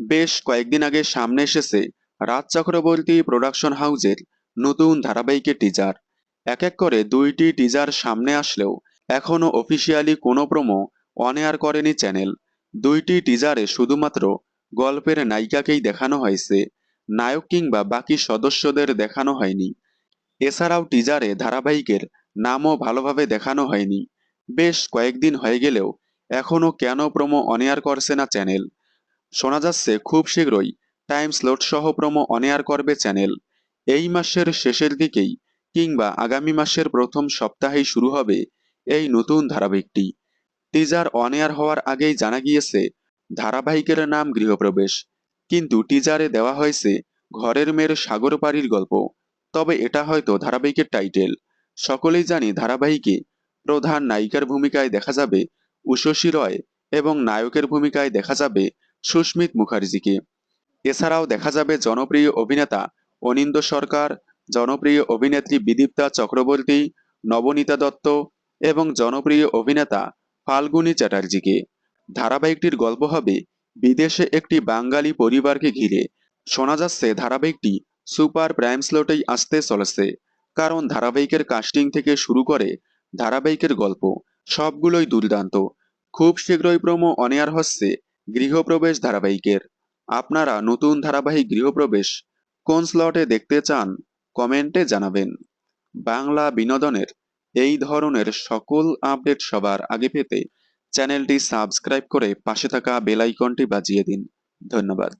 বেশ কয়েকদিন আগে সামনে এসেছে রাজ চক্রবর্তী প্রোডাকশন হাউসের নতুন ধারাবাহিকের টিজার এক এক করে দুইটি টিজার সামনে আসলেও এখনও অফিসিয়ালি কোনো প্রোমো অন এয়ার করেনি চ্যানেল দুইটি টিজারে শুধুমাত্র গল্পের নায়িকাকেই দেখানো হয়েছে, নায়ক কিংবা বাকি সদস্যদের দেখানো হয়নি। এছাড়াও টিজারে ধারাবাহিকের নামও ভালোভাবে দেখানো হয়নি। বেশ কয়েকদিন হয়ে গেলেও এখনও কেন প্রোমো অন এয়ার করছে না চ্যানেল শোনা যাচ্ছে খুব শীঘ্রই টাইম স্লট সহ প্রোমো অন এয়ার করবে চ্যানেল। এই মাসের শেষের দিকেই কিংবা আগামী মাসের প্রথম সপ্তাহেই শুরু হবে এই নতুন ধারাবাহিকটি। টিজার অন এয়ার হওয়ার আগেই জানা গিয়েছে, ধারাবাহিকের নাম গৃহপ্রবেশ। কিন্তু টিজারে দেওয়া হয়েছে ঘরের মেয়ের সাগর পাড়ির গল্প। তবে এটা হয়তো ধারাবাহিকের টাইটেল। সকলেই জানি ধারাবাহিকে প্রধান নায়িকার ভূমিকায় দেখা যাবে উষসী রয় এবং নায়কের ভূমিকায় দেখা যাবে সুস্মিত মুখার্জিকে। এছাড়াও দেখা যাবে জনপ্রিয় অভিনেতা অনিন্দ সরকার, জনপ্রিয় অভিনেত্রী বিদীপ্তা চক্রবর্তী, নবনীতা দত্ত এবং জনপ্রিয় অভিনেতা ফাল্গুনী চ্যাটার্জিকে। ধারাবাহিকটির গল্প হবে বিদেশে একটি বাঙালি পরিবারকে ঘিরে। শোনা যাচ্ছে ধারাবাহিকটি সুপার প্রাইম স্লটেই আসতে চলেছে, কারণ ধারাবাহিকের কাস্টিং থেকে শুরু করে ধারাবাহিকের গল্প সবগুলোই দুর্দান্ত। খুব শীঘ্রই প্রোমো অনেয়ার হচ্ছে গৃহপ্রবেশ ধারাবাহিকের। আপনারা নতুন ধারাবাহিক গৃহপ্রবেশ কোন স্লটে দেখতে চান, কমেন্টে জানাবেন। বাংলা বিনোদনের এই ধরনের সকল আপডেট সবার আগে পেতে চ্যানেলটি সাবস্ক্রাইব করে পাশে থাকা বেলাইকনটি বাজিয়ে দিন। ধন্যবাদ।